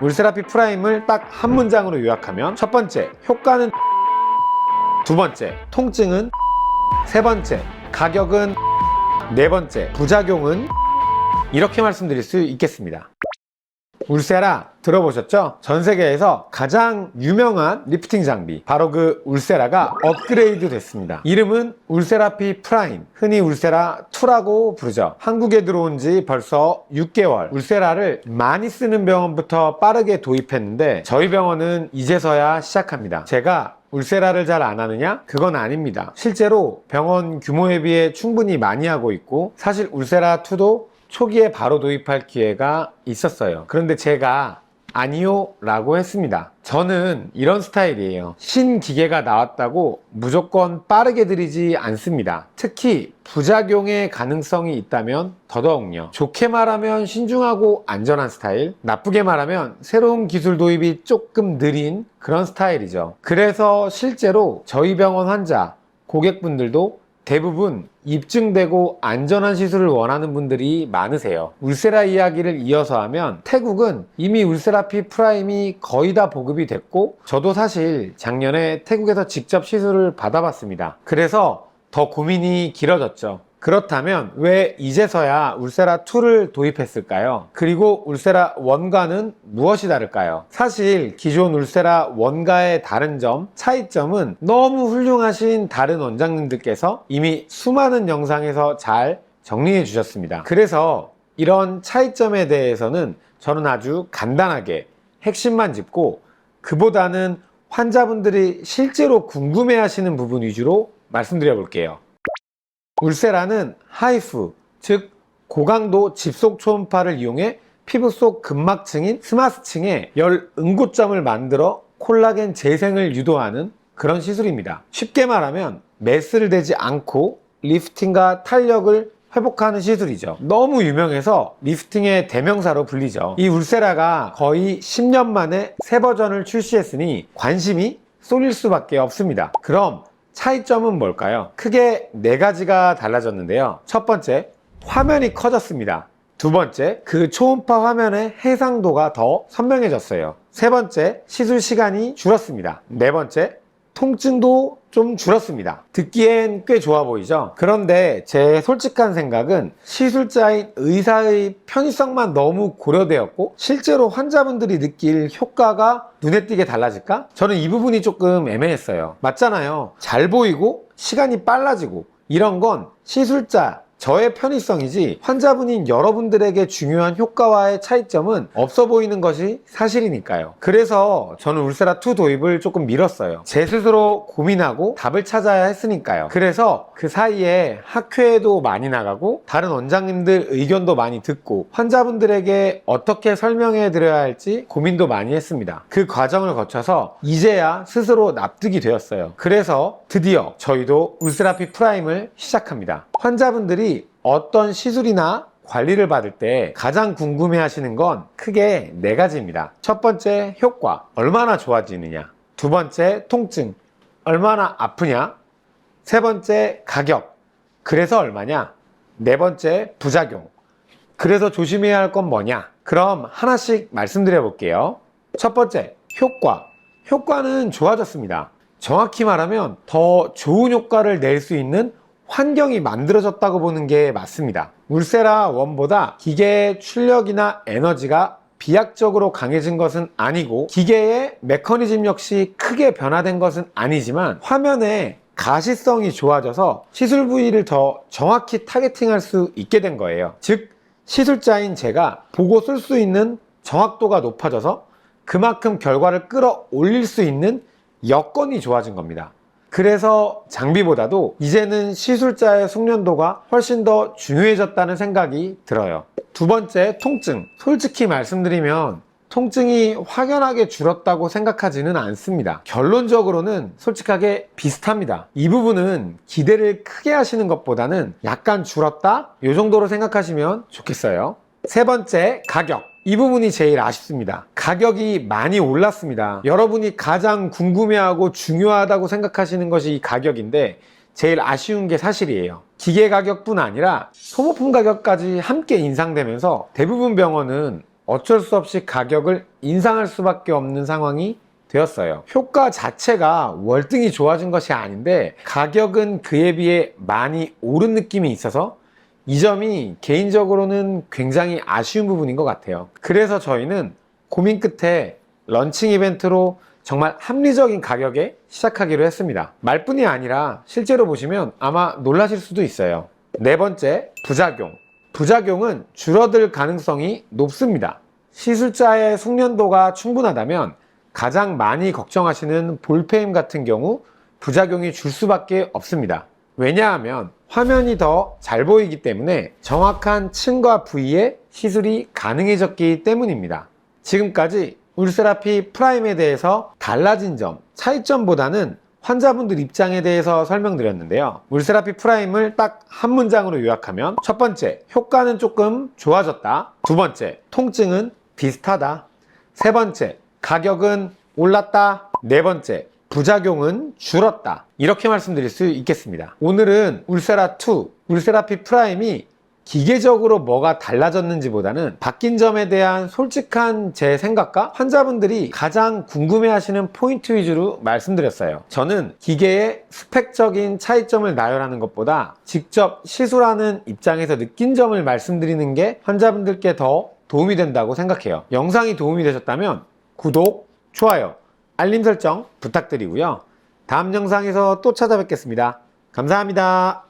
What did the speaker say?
울세라피 프라임을 딱 한 문장으로 요약하면 첫 번째, 효과는 두 번째, 통증은 세 번째, 가격은 네 번째, 부작용은 이렇게 말씀드릴 수 있겠습니다. 울세라 들어보셨죠? 전 세계에서 가장 유명한 리프팅 장비 바로 그 울세라가 업그레이드 됐습니다. 이름은 울세라피 프라임 흔히 울세라 2라고 부르죠. 한국에 들어온 지 벌써 6개월 울세라를 많이 쓰는 병원부터 빠르게 도입했는데 저희 병원은 이제서야 시작합니다. 제가 울세라를 잘 안 하느냐? 그건 아닙니다. 실제로 병원 규모에 비해 충분히 많이 하고 있고 사실 울세라 2도 초기에 바로 도입할 기회가 있었어요. 그런데 제가 아니요 라고 했습니다. 저는 이런 스타일이에요. 신기계가 나왔다고 무조건 빠르게 들이지 않습니다. 특히 부작용의 가능성이 있다면 더더욱요. 좋게 말하면 신중하고 안전한 스타일, 나쁘게 말하면 새로운 기술 도입이 조금 느린 그런 스타일이죠. 그래서 실제로 저희 병원 환자, 고객분들도 대부분 입증되고 안전한 시술을 원하는 분들이 많으세요. 울세라 이야기를 이어서 하면 태국은 이미 울세라피 프라임이 거의 다 보급이 됐고 저도 사실 작년에 태국에서 직접 시술을 받아봤습니다. 그래서 더 고민이 길어졌죠. 그렇다면 왜 이제서야 울세라 2를 도입했을까요? 그리고 울세라 1과는 무엇이 다를까요? 사실 기존 울세라 1과의 다른 점, 차이점은 너무 훌륭하신 다른 원장님들께서 이미 수많은 영상에서 잘 정리해 주셨습니다. 그래서 이런 차이점에 대해서는 저는 아주 간단하게 핵심만 짚고 그보다는 환자분들이 실제로 궁금해 하시는 부분 위주로 말씀드려 볼게요. 울세라는 하이프, 즉 고강도 집속 초음파를 이용해 피부 속 근막층인 스마스층에 열 응고점을 만들어 콜라겐 재생을 유도하는 그런 시술입니다. 쉽게 말하면 메스를 대지 않고 리프팅과 탄력을 회복하는 시술이죠. 너무 유명해서 리프팅의 대명사로 불리죠. 이 울세라가 거의 10년 만에 새 버전을 출시했으니 관심이 쏠릴 수밖에 없습니다. 그럼 차이점은 뭘까요? 크게 네 가지가 달라졌는데요. 첫 번째, 화면이 커졌습니다. 두 번째, 그 초음파 화면의 해상도가 더 선명해졌어요. 세 번째, 시술 시간이 줄었습니다. 네 번째, 통증도 좀 줄었습니다. 듣기엔 꽤 좋아 보이죠? 그런데 제 솔직한 생각은 시술자인 의사의 편의성만 너무 고려되었고 실제로 환자분들이 느낄 효과가 눈에 띄게 달라질까? 저는 이 부분이 조금 애매했어요. 맞잖아요. 잘 보이고 시간이 빨라지고 이런 건 시술자 저의 편의성이지 환자분인 여러분들에게 중요한 효과와의 차이점은 없어 보이는 것이 사실이니까요. 그래서 저는 울세라2 도입을 조금 미뤘어요. 제 스스로 고민하고 답을 찾아야 했으니까요. 그래서 그 사이에 학회에도 많이 나가고 다른 원장님들 의견도 많이 듣고 환자분들에게 어떻게 설명해 드려야 할지 고민도 많이 했습니다. 그 과정을 거쳐서 이제야 스스로 납득이 되었어요. 그래서 드디어 저희도 울세라피 프라임을 시작합니다. 환자분들이 어떤 시술이나 관리를 받을 때 가장 궁금해 하시는 건 크게 네 가지입니다. 첫 번째, 효과. 얼마나 좋아지느냐. 두 번째, 통증. 얼마나 아프냐. 세 번째, 가격. 그래서 얼마냐. 네 번째, 부작용. 그래서 조심해야 할 건 뭐냐? 그럼 하나씩 말씀드려 볼게요. 첫 번째, 효과. 효과는 좋아졌습니다. 정확히 말하면 더 좋은 효과를 낼 수 있는 환경이 만들어졌다고 보는 게 맞습니다. 울세라 1보다 기계의 출력이나 에너지가 비약적으로 강해진 것은 아니고 기계의 메커니즘 역시 크게 변화된 것은 아니지만 화면에 가시성이 좋아져서 시술 부위를 더 정확히 타겟팅할 수 있게 된 거예요. 즉 시술자인 제가 보고 쓸 수 있는 정확도가 높아져서 그만큼 결과를 끌어올릴 수 있는 여건이 좋아진 겁니다. 그래서 장비보다도 이제는 시술자의 숙련도가 훨씬 더 중요해졌다는 생각이 들어요. 두 번째, 통증. 솔직히 말씀드리면 통증이 확연하게 줄었다고 생각하지는 않습니다. 결론적으로는 솔직하게 비슷합니다. 이 부분은 기대를 크게 하시는 것보다는 약간 줄었다? 이 정도로 생각하시면 좋겠어요. 세 번째, 가격. 이 부분이 제일 아쉽습니다. 가격이 많이 올랐습니다. 여러분이 가장 궁금해하고 중요하다고 생각하시는 것이 이 가격인데 제일 아쉬운 게 사실이에요. 기계 가격뿐 아니라 소모품 가격까지 함께 인상되면서 대부분 병원은 어쩔 수 없이 가격을 인상할 수밖에 없는 상황이 되었어요. 효과 자체가 월등히 좋아진 것이 아닌데 가격은 그에 비해 많이 오른 느낌이 있어서 이 점이 개인적으로는 굉장히 아쉬운 부분인 것 같아요. 그래서 저희는 고민 끝에 런칭 이벤트로 정말 합리적인 가격에 시작하기로 했습니다. 말뿐이 아니라 실제로 보시면 아마 놀라실 수도 있어요. 네 번째, 부작용. 부작용은 줄어들 가능성이 높습니다. 시술자의 숙련도가 충분하다면 가장 많이 걱정하시는 볼페임 같은 경우 부작용이 줄 수밖에 없습니다. 왜냐하면 화면이 더 잘 보이기 때문에 정확한 층과 부위에 시술이 가능해졌기 때문입니다. 지금까지 울세라피 프라임에 대해서 달라진 점, 차이점보다는 환자분들 입장에 대해서 설명드렸는데요. 울세라피 프라임을 딱 한 문장으로 요약하면 첫 번째, 효과는 조금 좋아졌다. 두 번째, 통증은 비슷하다. 세 번째, 가격은 올랐다. 네 번째, 부작용은 줄었다. 이렇게 말씀드릴 수 있겠습니다. 오늘은 울세라2, 울세라피 프라임이 기계적으로 뭐가 달라졌는지 보다는 바뀐 점에 대한 솔직한 제 생각과 환자분들이 가장 궁금해 하시는 포인트 위주로 말씀드렸어요. 저는 기계의 스펙적인 차이점을 나열하는 것보다 직접 시술하는 입장에서 느낀 점을 말씀드리는 게 환자분들께 더 도움이 된다고 생각해요. 영상이 도움이 되셨다면 구독, 좋아요, 알림 설정 부탁드리고요. 다음 영상에서 또 찾아뵙겠습니다. 감사합니다.